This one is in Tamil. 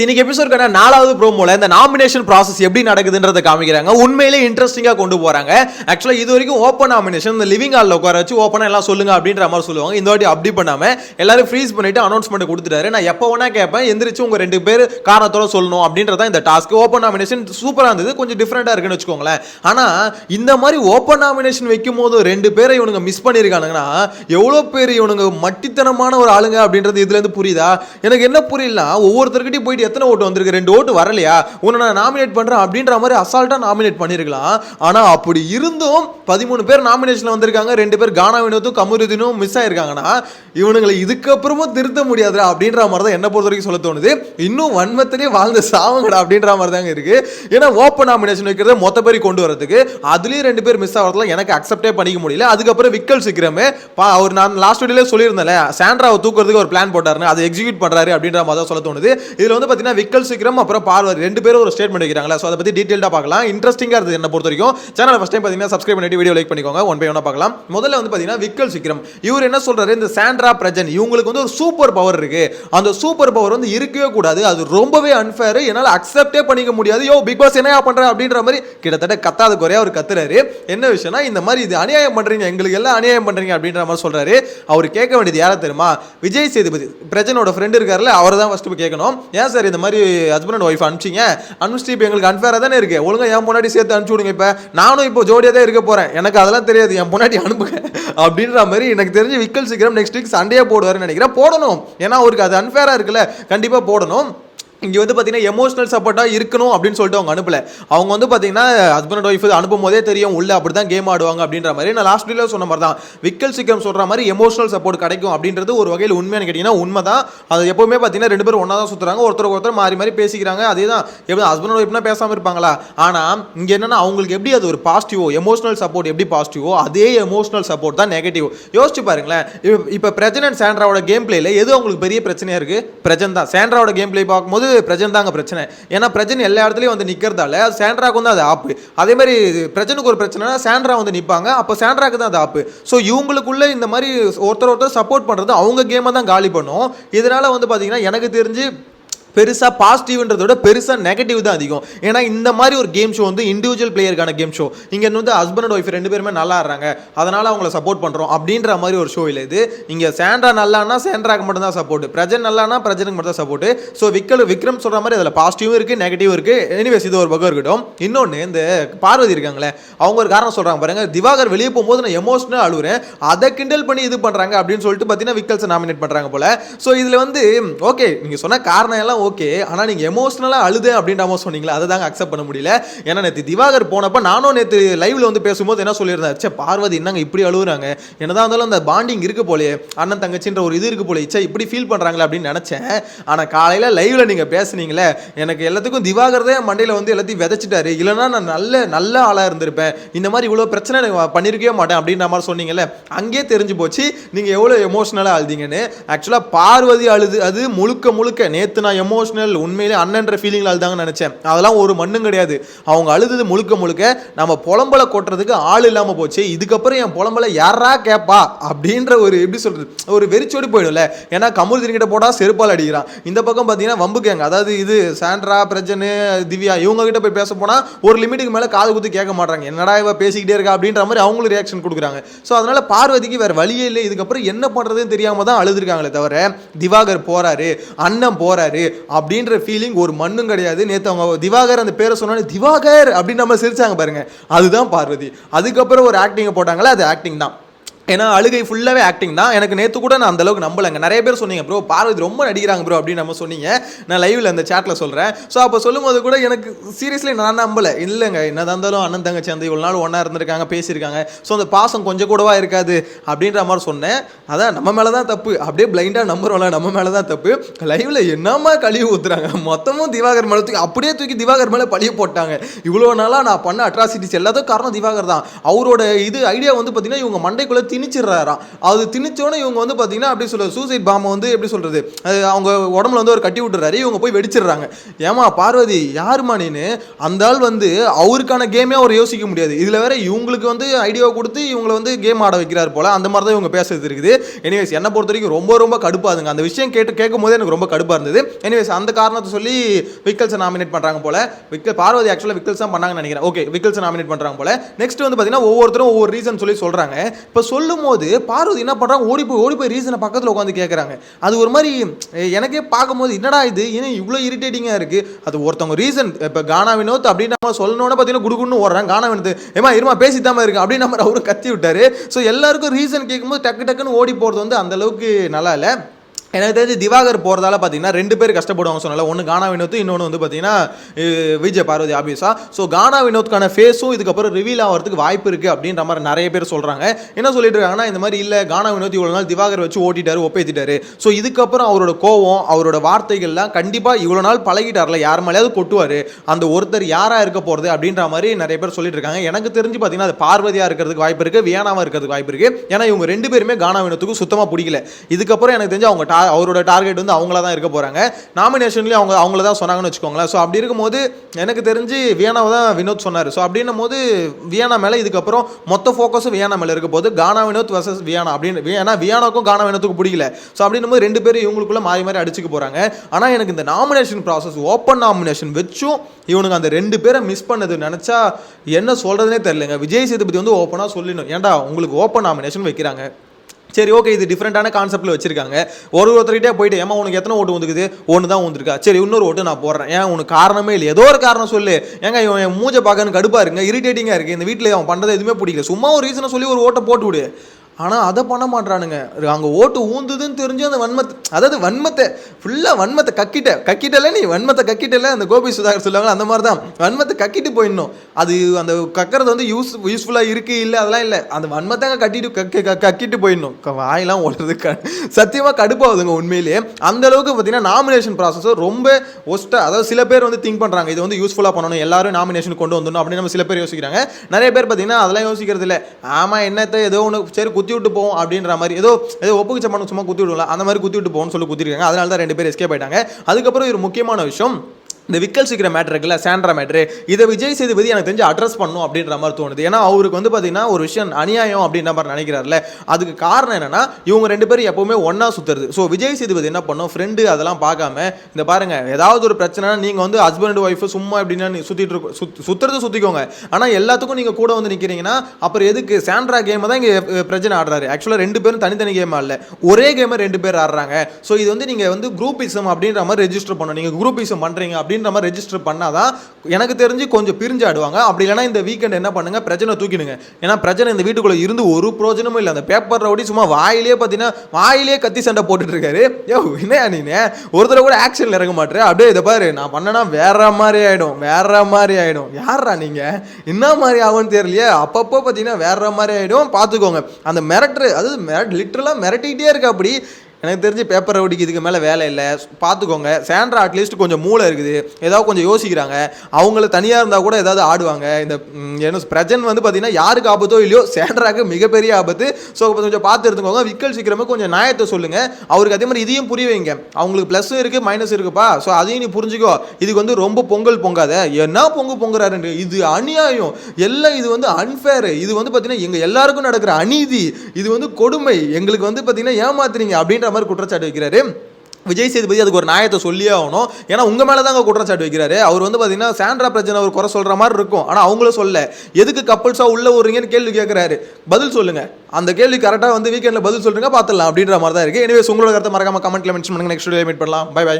இன்னைக்கு எபிசோட்க்கான நாலாவது ப்ரோமோல இந்த நாமினேஷன் ப்ராசஸ் எப்படி நடக்குதுன்றத காமிக்கிறாங்க. உண்மையிலே இன்ட்ரெஸ்டிங்காக கொண்டு போறாங்க. ஆக்சுவலா இது வரைக்கும் ஓப்பன் நாமினேஷன் இந்த லிவிங் ஹாலில் உட்கார வச்சு ஓப்பனாக எல்லாம் சொல்லுங்க அப்படின்ற மாதிரி சொல்லுவாங்க. இந்த வாட்டி அப்படி பண்ணாமல் எல்லாரும் ஃப்ரீஸ் பண்ணிட்டு அனௌன்ஸ்மெண்ட் கொடுத்துட்டாரு. நான் எப்போ வேணா கேட்பேன். எந்திரிச்சு உங்க ரெண்டு பேர் காரணத்தோட சொல்லணும் அப்படின்றதான் இந்த டாஸ்க் ஓப்பன் நாமினேஷன் சூப்பரா இருந்தது. கொஞ்சம் டிஃப்ரெண்டா இருக்குன்னு வச்சுக்கோங்களேன். ஆனா இந்த மாதிரி ஓப்பன் நாமினேஷன் வைக்கும் போது ரெண்டு பேரை இவனுங்க மிஸ் பண்ணியிருக்கானுங்கன்னா எவ்வளோ பேர் இவனுங்க மட்டித்தனமான ஒரு ஆளுங்க அப்படின்றது இதுல இருந்து புரியுதா? எனக்கு என்ன புரியலனா ஒவ்வொருத்தர்கிட்டயும் போயிட்டு எத்தனை ஓட்டு வந்திருக்கு? ரெண்டு ஓட்டு வரலையா? உன்னை நான் நாமினேட் பண்றேன் அப்படின்ற மாதிரி அசால்ட்டா நாமினேட் பண்ணிருக்கலாம். ஆனா அப்படி இருந்தும் பதிமூணு பேர் நாமினேஷன்ல வந்திருக்காங்க. ரெண்டு பேர் கானா வினோத்தும் கமருதினும் மிஸ் ஆயிருக்காங்கன்னா இவனுங்களை இதுக்கப்புறமும் திருத்த முடியாதுடா அப்படின்ற மாதிரி தான் என்ன பொறுத்த வரைக்கும் சொல்ல தோணுது. இன்னும் வன்மத்திலே வாழ்ந்த சாவங்கடா அப்படின்ற மாதிரி தாங்க இருக்கு. ஏன்னா ஓப்பன் நாமினேஷன் வைக்கிறத மொத்த பேர் கொண்டு வரதுக்கு அதுலயும் ரெண்டு பேர் மிஸ் ஆகிறதுல எனக்கு அக்செப்டே பண்ணிக்க முடியல. அதுக்கப்புறம் விக்கல் சீக்கிரமே அவர் நான் லாஸ்ட் வீடியோல சொல்லியிருந்தேன் சாண்ட்ராவை தூக்குறதுக்கு ஒரு பிளான் போட்டாருன்னு அதை எக்ஸிக்யூட் பண்றாரு அப்படின்ற மாதிரி தான் சொல்ல தோணுது. இதுல வந்து பார்த்தீங்கன்னா விக்கல் சீக்கிரம் அப்புறம் பார்வர் ரெண்டு பேரும் ஒரு ஸ்டேட்மெண்ட் வைக்கிறாங்களா. ஸோ அதை பற்றி டீட்டெயில்டா பார்க்கலாம். இன்ட்ரெஸ்டிங்காக இருந்தது என்ன பொறுத்த வரைக்கும். சேனல் ஃபஸ்ட் டைம் பார்த்தீங்கன்னா சப்ஸ்கிரைப் பண்ணிட்டு வீடியோ லைக் பண்ணிக்கோங்க. ஒன் பை ஒன்னா பார்க்கலாம். முதல்ல வந்து பார்த்தீங்கன்னா விக்கல் சீக்கிரம். இவர் என்ன சொல்கிறாரு இந்த சாண்ட்ரா பிரஜன் இவங்களுக்கு வந்து ஒரு சூப்பர் பவர் இருக்கு. அந்த சூப்பர் பவர் வந்து இருக்கவே கூடாது. அது ரொம்பவே அன்ஃபேர் என்னால் அக்செப்டே பண்ணிக்க முடியாது. யோ பிக் பாஸ் என்னையா பண்ற? அப்படின்ற மாதிரி கிட்டத்தட்ட கத்தாத குறையா அவர் கத்துறாரு. என்ன விஷயம்னா இந்த மாதிரி இது அநியாயம் பண்ணுறீங்க எங்களுக்கு எல்லாம் அநியாயம் பண்ணுறீங்க அப்படின்ற மாதிரி சொல்கிறாரு அவர் கேட்க வேண்டியது யாரை தெரியுமா? விஜய் சேதுபதி. பிரஜனோட ஃப்ரெண்டு இருக்காருல்ல அவர் தான் ஃபஸ்ட்டு கேட்கணும். ஏன் சார் இந்த மாதிரி ஹஸ்பண்ட் அண்ட் ஒய்ஃப் அனுப்பிச்சிங்க. அனுப்பிச்சிட்டு இப்போ எங்களுக்கு அன்ஃபேராக தானே இருக்கு. ஒழுங்காக என் முன்னாடி சேர்த்து அனுப்பிச்சி விடுங்க இப்போ. நானும் இப்போ ஜோடியாக தான் இருக்க போகிறேன் எனக்கு அதெல்லாம் தெரியாது. என் முன்னாடி அனுப்புங்க. அப்படின்ற மாதிரி எனக்கு தெரிஞ்சு விக்கல் சீக்கிரம் நெக்ஸ்ட் வீக் சண்டே போடுவாருன்னு நினைக்கிறேன். போடணும். ஏன்னா அவருக்கு அது அன்ஃபேராக இருக்குல்ல. கண்டிப்பாக போடணும். இங்கே வந்து பார்த்தீங்கன்னா எமோஷனல் சப்போர்ட்டாக இருக்கணும் அப்படின்னு சொல்லிட்டு அவங்க அனுப்பல. அவங்க வந்து பார்த்தீங்கன்னா ஹஸ்பண்ட் அண்ட் ஒய்ஃப் அனுப்பும் போதே தெரியும் உள்ள அப்படி தான் கேம் ஆடுவாங்க அப்படின்ற மாதிரி. நான் லாஸ்ட் வீடியோ சொன்ன மாதிரி தான். விக்கல் சீக்கிரம் சொல்கிற மாதிரி எமோஷனல் சப்போர்ட் கிடைக்கும் அப்படின்றது ஒரு வகையில் உண்மையான கேட்டிங்கன்னா உண்மை தான் அது எப்போவுமே பார்த்தீங்கன்னா ரெண்டு பேரும் ஒன்றா தான் சுற்றுறாங்க ஒருத்தர் ஒருத்தர் மாறி மாறி பேசிக்கிறாங்க. அதே தான் எப்படி ஹஸ்பண்ட் அண்ட் ஒய்ஃப்னா பேசாமல் இருப்பாங்களா? ஆனால் இங்கே என்னென்னா அவங்களுக்கு எப்படி அது ஒரு பாசிட்டிவோ எமோஷனல் சப்போர்ட் எப்படி பாசிட்டிவோ அதே எமோஷனல் சப்போர்ட் தான் நெகட்டிவ் யோசிச்சு பாருங்களேன். இப்போ பிரஜன் அண்ட் சாண்ட்ராவோட கேம் பிளேயில் எது அவங்களுக்கு பெரிய பிரச்சனையாக இருக்குது பிரஜன் தான். சாண்ட்ராவோட கேம் பிளே பார்க்கும்போது பிரஜன் தாங்க பிரச்சனை. ஏன்னா பிரஜன் எல்லா இடத்துலையும் வந்து நிற்கிறதால சாண்ட்ராக்கு வந்து அது ஆப்பு. அதே மாதிரி பிரஜனுக்கு ஒரு பிரச்சனைனா சாண்ட்ரா வந்து நிற்பாங்க அப்போ சாண்ட்ராக்கு தான் அது ஆப்பு. ஸோ இவங்களுக்குள்ள இந்த மாதிரி ஒருத்தர் ஒருத்தர் சப்போர்ட் பண்ணுறது அவங்க கேமை தான் காலி பண்ணும். இதனால வந்து பார்த்தீங்கன்னா எனக்கு தெரிஞ்சு பெருசாக பாசிட்டிவ்ன்றத விட பெருசாக நெகட்டிவ் தான் அதிகம். ஏன்னா இந்த மாதிரி ஒரு கேம் ஷோ வந்து இண்டிவிஜுவல் பிளேயருக்கான கேம் ஷோ இங்கே வந்து ஹஸ்பண்ட் அண்ட் ஒய்ஃப் ரெண்டு பேருமே நல்லா ஆடுறாங்க. அதனால் அவங்கள சப்போர்ட் பண்ணுறோம் அப்படின்ற மாதிரி ஒரு ஷோ இல்லை இது. இங்கே சேண்ட்ரா நல்லானா சேண்ட்ராக்கு மட்டும் தான் சப்போர்ட் பிரஜன் நல்லானா பிரஜனுக்கு மட்டும் தான் சப்போர்ட் ஸோ விக்கல் விக்ரம் சொல்கிற மாதிரி அதில் பாசிட்டிவும் இருக்குது நெகட்டிவ் இருக்குது எனிவேஸ் இது ஒரு பக்கம் இருக்கட்டும். இன்னொன்று இந்த பார்வதி இருக்காங்களே அவங்க ஒரு காரணம் சொல்கிறாங்க பாருங்கள் திவாகர் வெளியே போகும்போது நான் எமோஷனாக அழுகிறேன் அதை கிண்டல் பண்ணி இது பண்ணுறாங்க அப்படின்னு சொல்லிட்டு பார்த்தீங்கன்னா விக்கல்ஸை நாமினேட் பண்ணுறாங்க போல். ஸோ இதில் வந்து ஓகே நீங்கள் சொன்ன காரணம் எல்லாம் ஓகே ஆனால் நீங்கள் எமோஷனலாக அழுது அப்படின்ற மாதிரி சொன்னீங்களா அதை தாங்க அக்செப்ட் பண்ண முடியல. ஏன்னா நேற்று திவாகர் போனப்போ நானும் நேற்று லைவில் வந்து பேசும்போது என்ன சொல்லியிருந்தேன் சே பார்வதி என்னங்க இப்படி அழுகுறாங்க? என்னதான் இருந்தாலும் அந்த பாண்டிங் இருக்கு போலயே அண்ணன் தங்கச்சின்ற ஒரு இது இருக்கு போலே சே இப்படி ஃபீல் பண்ணுறாங்களே அப்படின்னு நினச்சேன். ஆனால் காலையில் லைவில் நீங்கள் பேசுனீங்களே எனக்கு எல்லாத்துக்கும் திவாகர் தான் என் மண்டையில் வந்து எல்லாத்தையும் விதைச்சிட்டாரு. இல்லைன்னா நான் நல்ல நல்ல ஆளாக இருந்திருப்பேன். இந்த மாதிரி இவ்வளோ பிரச்சனை எனக்கு பண்ணியிருக்கவே மாட்டேன் அப்படின்ற மாதிரி சொன்னீங்கல்ல அங்கேயே தெரிஞ்சு போச்சு. நீங்கள் எவ்வளோ எமோஷனலாக அழுதீங்கன்னு. ஆக்சுவலாக பார்வதி அழுது அது முழுக்க முழுக்க நேற்று நான் எமோஷனல் உண்மையிலே அண்ணன்ற ஃபீலிங்கில் அழுதாங்கன்னு நினச்சேன். அதெல்லாம் ஒரு மண்ணும் கிடையாது. அவங்க அழுதது முழுக்க முழுக்க நம்ம புலம்பலை கொட்டுறதுக்கு ஆள் இல்லாமல் போச்சு. இதுக்கப்புறம் என் புலம்பலை யாரா கேட்பா அப்படின்ற ஒரு எப்படி சொல்கிறது ஒரு வெறிச்சோடி போயிடும்ல. ஏன்னா கமருதீன் கிட்ட போட்டால் செருப்பால் அடிக்கிறான். இந்த பக்கம் பார்த்தீங்கன்னா வம்பு கேங்க அதாவது இது சாண்ட்ரா பிரஜனு திவ்யா இவங்ககிட்ட போய் பேச போனால் ஒரு லிமிட்டுக்கு மேலே காது குத்து கேட்க மாட்டாங்க என்னடா இவ பேசிக்கிட்டே இருக்கா அப்படின்ற மாதிரி அவங்களும் ரியாக்ஷன் கொடுக்குறாங்க. ஸோ அதனால் பார்வதிக்கு வேறு வழியே இல்லை. இதுக்கப்புறம் என்ன பண்ணுறதுன்னு தெரியாமல் தான் அழுதுருக்காங்களே தவிர திவாகர் போகிறாரு அண்ணன் போகிறாரு அப்படின்ற ஃபீலிங் ஒரு மண்ணும் கிடையாது. நேற்று அவங்க திவாகர் அந்த பேரை சொன்னாலே திவாகர்! அப்படின்னு நம்ம சிரிச்சாங்க பாருங்க. அதுதான் பார்வதி. அதுக்கப்புறம் ஒரு ஆக்டிங்கை போட்டாங்களே அது ஆக்டிங் தான். ஏன்னா அழுகை ஃபுல்லாகவே ஆக்டிங் தான். எனக்கு நேற்று கூட நான் அந்தளவுக்கு நம்பலைங்க. நிறைய பேர் சொன்னீங்க ப்ரோ பார்வதி ரொம்ப நடிக்கிறாங்க ப்ரோ அப்படின்னு நம்ம சொன்னீங்க. நான் லைவில் அந்த சேட்டில் சொல்கிறேன் ஸோ அப்போ சொல்லும்போது கூட எனக்கு சீரியஸ்லி நான் நம்பலை. இல்லைங்க என்ன இருந்தாலும் அண்ணன் தங்கச்சி அந்த இவ்வளோ நாள் ஒன்றா இருந்திருக்காங்க பேசியிருக்காங்க. ஸோ அந்த பாசம் கொஞ்சம் கூடவா இருக்காது அப்படின்ற மாதிரி சொன்னேன். அதான் நம்ம மேலே தான் தப்பு. அப்படியே பிளைண்டாக நம்புறோம்ல நம்ம மேலே தான் தப்பு. லைவில் என்னம்மா கழிவு ஊத்துறாங்க? மொத்தமும் திவாகர் மேலே தூக்கி அப்படியே தூக்கி திவாகர் மேலே பழிய போட்டாங்க. இவ்வளோ நாளாக நான் பண்ண அட்ராசிட்டிஸ் எல்லாத்துக்கும் காரணம் திவாகர் தான். அவரோட இது ஐடியா வந்து பார்த்தீங்கன்னா இவங்க மண்டைக்குள்ளே தின் திணிச்சிடுறாராம். அது திணிச்சோன்னே இவங்க வந்து பார்த்தீங்கன்னா அப்படி சொல்ல சூசைட் பாம்பை வந்து எப்படி சொல்கிறது அவங்க உடம்புல வந்து ஒரு கட்டி விட்டுறாரு இவங்க போய் வெடிச்சிடுறாங்க. ஏமா பார்வதி யாருமா நீனு? அந்த ஆள் வந்து அவருக்கான கேமே அவர் யோசிக்க முடியாது. இதில் வேற இவங்களுக்கு வந்து ஐடியாவை கொடுத்து இவங்களை வந்து கேம் ஆட வைக்கிறார் போல. அந்த மாதிரி தான் இவங்க பேசுறது இருக்குது. எனிவேஸ் என்னை பொறுத்த வரைக்கும் ரொம்ப ரொம்ப கடுப்பாதுங்க அந்த விஷயம் கேட்டு கேட்கும் போதே எனக்கு ரொம்ப கடுப்பாக இருந்தது. எனிவேஸ் அந்த காரணத்தை சொல்லி விக்கல்ஸை நாமினேட் பண்ணுறாங்க போல. விக்கல் பார்வதி ஆக்சுவலாக விக்கல்ஸ் தான் பண்ணாங்கன்னு நினைக்கிறேன். ஓகே விக்கல்ஸை நாமினேட் பண்ணுறாங்க போல. நெக்ஸ்ட் வந்து பார்த்தீங்கன்னா ஒவ்வொருத்தரும் ஒவ்வொரு ரீசன் சொல்லி சொல்கிறாங்க இப்போ சொல்லும் போது பார்வதி என்ன பண்ணுறாங்க ஓடி போய் ஓடி போய் ரீசனை பக்கத்தில் உட்காந்து கேட்குறாங்க அது ஒரு மாதிரி எனக்கே பார்க்கும்போது என்னடா இது? ஏன் இவ்வளோ இரிட்டேட்டிங்காக இருக்குது அது ஒருத்தவங்க ரீசன் இப்போ கானா வினோத் அப்படின்னு நம்ம சொல்லணும்னு பார்த்தீங்கன்னா குடுகுன்னு ஓடுறாங்க. கானா வினோத் ஏமா இருமா பேசித்தாம இருக்கு. அப்படின்னு நம்ம அவரும் கத்தி விட்டாரு. ஸோ எல்லாருக்கும் ரீசன் கேட்கும்போது டக்கு டக்குன்னு ஓடி போகிறது வந்து அந்தளவுக்கு நல்லா இல்லை. எனக்கு தெரிஞ்சு திவாகர் போகிறதால பார்த்தீங்கன்னா ரெண்டு பேர் கஷ்டப்படுவாங்க சொன்னால. ஒன்று கானா வினோத் இன்னொன்று வந்து பார்த்தீங்கன்னா விஜய் பார்வதி ஆபியஸா ஸோ கானா வினோத்க்கான ஃபேஸும் இதுக்கப்புறம் ரிவீல் ஆகிறதுக்கு வாய்ப்பு இருக்குது அப்படின்ற மாதிரி நிறைய பேர் சொல்கிறாங்க என்ன சொல்லிட்டு இருக்காங்கன்னா இந்த மாதிரி இல்லை கானா வினோத் இவ்வளோ நாள் திவாகர் வச்சு ஓட்டிட்டாரு ஒப்பேத்திட்டாரு. ஸோ இதுக்கப்புறம் அவரோட கோவம் அவரோட வார்த்தைகள்லாம் கண்டிப்பாக இவ்வளோ நாள் பழகிட்டார்ல யார் மேலேயாவது கொட்டுவார். அந்த ஒருத்தர் யாராக இருக்க போகிறது அப்படின்ற மாதிரி நிறைய பேர் சொல்லிட்டு இருக்காங்க. எனக்கு தெரிஞ்சு பார்த்தீங்கன்னா அது பார்வதியாக இருக்கிறதுக்கு வாய்ப்பு இருக்குது வியானாவாக இருக்கிறதுக்கு வாய்ப்பு இருக்குது ஏன்னா இவங்க ரெண்டு பேருமே கானா வினோத்துக்கு சுத்தமாக பிடிக்கல. இதுக்கப்புறம் எனக்கு தெரிஞ்சு அவங்க அவரோட டார்கெட் வந்து அவங்களா தான் இருக்க போகிறாங்க நாமினேஷன்லேயும் அவங்க அவங்கள தான் சொன்னாங்கன்னு வச்சுக்கோங்களேன். ஸோ அப்படி இருக்கும்போது எனக்கு தெரிஞ்சு வியனாவை தான் வினோத் சொன்னார். ஸோ அப்படின்னும் போது வியானா மேலே இதுக்கப்புறம் மொத்த ஃபோக்கஸும் வியானா மேலே இருக்க போது கானா வினோத் வர்சஸ் வியானா அப்படின்னு ஏன்னா வியானாக்கும் கானா வினோத்துக்கும் பிடிக்கல. ஸோ அப்படின்னும் போது ரெண்டு பேரும் இவங்களுக்குள்ள மாறி மாறி அடிச்சுக்க போகிறாங்க ஆனால் எனக்கு இந்த நாமினேஷன் ப்ராசஸ் ஓப்பன் நாமினேஷன் வச்சும் இவனுக்கு அந்த ரெண்டு பேரை மிஸ் பண்ணது நினச்சா என்ன சொல்கிறதுனே தெரியலங்க. விஜய் சேதுபதி வந்து ஓப்பனாக சொல்லணும் ஏன்டா உங்களுக்கு ஓப்பன் நாமினேஷன் வைக்கிறாங்க. சரி ஓகே இது டிஃப்ரெண்டான கான்செப்ட்டில் வச்சிருக்காங்க. ஒரு ஒருத்தர்கிட்டே போயிட்டு ஏமா உனக்கு எத்தனை ஓட்டு வந்துக்குது? ஒன்று தான் வந்துருக்கா. சரி இன்னொரு ஓட்டு நான் போடுறேன். ஏன் உனக்கு காரணமே இல்லை ஏதோ ஒரு காரணம் சொல்லு. ஏங்க இவன் என் மூஞ்ச பார்க்கன்னு கடுப்பாக இருங்க இரிட்டேட்டிங்காக இருக்குது இந்த வீட்டில் அவன் பண்ணுறது எதுவுமே பிடிக்கல. சும்மா ஒரு ரீசனை சொல்லி ஒரு ஓட்டை போட்டு விடு ஆனால் அதை பண்ண மாட்றானுங்க. அங்கே ஓட்டு ஊந்துதுன்னு தெரிஞ்சு அந்த வன்மத்தை அதாவது வன்மத்தை ஃபுல்லாக வன்மத்தை கக்கிட்ட கக்கிட்டல நீ வன்மத்தை கக்கிட்டல அந்த கோபி சுதாகர் சொல்லுவாங்க அந்த மாதிரி தான் வன்மத்தை கக்கிட்டு போயிடணும். அது அந்த கக்கிறது வந்து யூஸ் யூஸ்ஃபுல்லாக இருக்குது இல்லை அதெல்லாம் இல்லை. அந்த வன்மத்தை அங்கே கட்டிட்டு கக்கி க- கக்கிட்டு போயிடணும். வாயெல்லாம் ஓடுறது க சத்தியமாக கடுப்பாகுதுங்க உண்மையிலேயே. அந்த அளவுக்கு பார்த்தீங்கன்னா நாமினேஷன் ப்ராசஸ் ரொம்ப ஒஸ்ட்டாக அதாவது சில பேர் வந்து திங்க் பண்ணுறாங்க இது வந்து யூஸ்ஃபுல்லாக பண்ணணும் எல்லாரும் நாமினேஷன் கொண்டு வந்துடணும் அப்படின்னு நம்ம சில பேர் யோசிக்கிறாங்க. நிறைய பேர் பார்த்தீங்கன்னா அதெல்லாம் யோசிக்கிறது இல்லை. ஆமாம் என்னத்தை ஏதோ ஒன்று சரி குத்தி விட்டு போவோம் அப்படின்ற மாதிரி. ஏதோ ஏதோ ஒப்புக்கு சம்மந்தம் சும்மா குத்தி விடுவோம்ல அந்த மாதிரி குத்தி விட்டு போகணும்னு சொல்லி குத்திருக்காங்க. அதனால தான் ரெண்டு பேர் எஸ்கேப் ஆயிட்டாங்க. அதுக்கப்புறம் ஒரு முக்கியமான விஷயம் இந்த விக்கல் சீக்கிர மேட்ரு இருக்குல்ல சாண்ட்ரா மேட்ரு இதை விஜய் சேதுபதி எனக்கு தெரிஞ்சு அட்ரஸ் பண்ணும் அப்படின்ற மாதிரி தோணுது. ஏன்னா அவருக்கு வந்து பார்த்தீங்கன்னா ஒரு விஷயம் அநியாயம் அப்படின்ற மாதிரி நினைக்கிறாருல அதுக்கு காரணம் என்னன்னா இவங்க ரெண்டு பேரும் எப்பவுமே ஒன்றா சுத்துறது. ஸோ விஜய் சேதுபதி என்ன பண்ணும்? ஃப்ரெண்டு அதெல்லாம் பார்க்காம இந்த பாருங்க ஏதாவது ஒரு பிரச்சனை நீங்கள் வந்து ஹஸ்பண்ட் ஒய்ஃப் சும்மா எப்படின்னா சுற்றிட்டு இருக்கோம் சுத் சுற்றுறது சுற்றிக்கோங்க ஆனால் எல்லாத்துக்கும் நீங்கள் கூட வந்து நிற்கிறீங்கன்னா அப்புறம் எதுக்கு? சாண்ட்ரா கேமை தான் இங்கே பிரச்சனை ஆடுறாரு. ஆக்சுவலாக ரெண்டு பேரும் தனித்தனி கேம் இல்லை. ஒரே கேமை ரெண்டு பேர் ஆடுறாங்க. ஸோ இது வந்து நீங்கள் வந்து குரூப்பிசம் அப்படின்ற மாதிரி ரெஜிஸ்டர் பண்ணணும். நீங்கள் குரூப்பிசம் பண்ணுறீங்க அப்படின்ற மாதிரி ரெஜிஸ்டர் பண்ணாதான் எனக்கு தெரிஞ்சு கொஞ்சம் பிரிஞ்சு ஆடுவாங்க. அப்படி இல்லைன்னா இந்த வீக்கெண்ட் என்ன பண்ணுங்கள் பிரச்சனை தூக்கிடுங்க. ஏன்னா பிரச்சனை இந்த வீட்டுக்குள்ளே இருந்து ஒரு பிரோஜனமும் இல்லை. அந்த பேப்பர் ரவுடி சும்மா வாயிலே பார்த்தீங்கன்னா வாயிலே கத்தி சண்டை போட்டுட்ருக்காரு யோ என்ன நீனே? ஒரு தடவை கூட ஆக்ஷனில் இறங்க மாட்டேன் அப்படியே இதை பாரு நான் பண்ணனா வேற மாதிரி ஆகிடும் வேற மாதிரி ஆகிடும் யாரா நீங்கள் என்ன மாதிரி ஆகும்னு தெரியலையே. அப்பப்போ பார்த்தீங்கன்னா வேற மாதிரி ஆகிடும் பார்த்துக்கோங்க. அந்த மிரட்டு அதாவது மிரட் லிட்டரலாக மிரட்டிக்கிட்டே இருக்கா அப்படி எனக்கு தெரிஞ்சு பேப்பர் ரவுடிக்கு இதுக்கு மேலே வேலை இல்லை. பார்த்துக்கோங்க சேண்ட்ரா அட்லீஸ்ட் கொஞ்சம் மூளை இருக்குது. ஏதாவது கொஞ்சம் யோசிக்கிறாங்க. அவங்கள தனியாக இருந்தால் கூட ஏதாவது ஆடுவாங்க. இந்த என்ன பிரஜன் வந்து பார்த்தீங்கன்னா யாருக்கு ஆபத்தோ இல்லையோ சேண்ட்ராக்கு மிகப்பெரிய ஆபத்து. ஸோ கொஞ்சம் பார்த்து எடுத்துக்கோங்க. விக்கல் சீக்கிரமே கொஞ்சம் நியாயத்தை சொல்லுங்கள் அவருக்கு அதே மாதிரி இதையும் புரிய வைங்க. அவங்களுக்கு ப்ளஸ்ஸும் இருக்குது மைனஸ் இருக்குப்பா. ஸோ அதையும் நீ புரிஞ்சுக்கோ. இதுக்கு வந்து ரொம்ப பொங்கல் பொங்காத. என்ன பொங்கு பொங்குறாருன்னு இது அநியாயம். எல்லாம் இது வந்து அன்ஃபேர் இது வந்து பார்த்தீங்கன்னா எங்கள் எல்லாருக்கும் நடக்கிற அநீதி. இது வந்து கொடுமை. எங்களுக்கு வந்து பார்த்தீங்கன்னா ஏமாத்துறீங்க அப்படின்ற மாதிரி குற்றச்சாட்டு வைக்கிறாரு. விஜய் சேதுபதி அதுக்கு ஒரு நியாயத்தை சொல்லியே ஆகணும். ஏன்னா உங்கள் மேலே தாங்க குற்றச்சாட்டு வைக்கிறாரு. அவர் வந்து பார்த்தீங்கன்னா சாண்ட்ரா பிரச்சனை அவர் குறை சொல்கிற மாதிரி இருக்கும். ஆனால் அவங்களும் சொல்ல. எதுக்கு கப்பல்ஸாக உள்ள விடுறீங்கன்னு கேள்வி கேட்குறாரு பதில் சொல்லுங்க. அந்த கேள்வி கரெக்டாக வந்து வீக்கெண்டில் பதில் சொல்லுங்க பார்த்துடலாம் அப்படின்ற மாதிரி தான் இருக்குது எனவே உங்களோட கருத்தை மறக்காம கமெண்ட்டில் மென்ஷன் பண்ணுங்கள் நெக்ஸ்ட் வீடியோ மீட் பண்ணலாம். Bye bye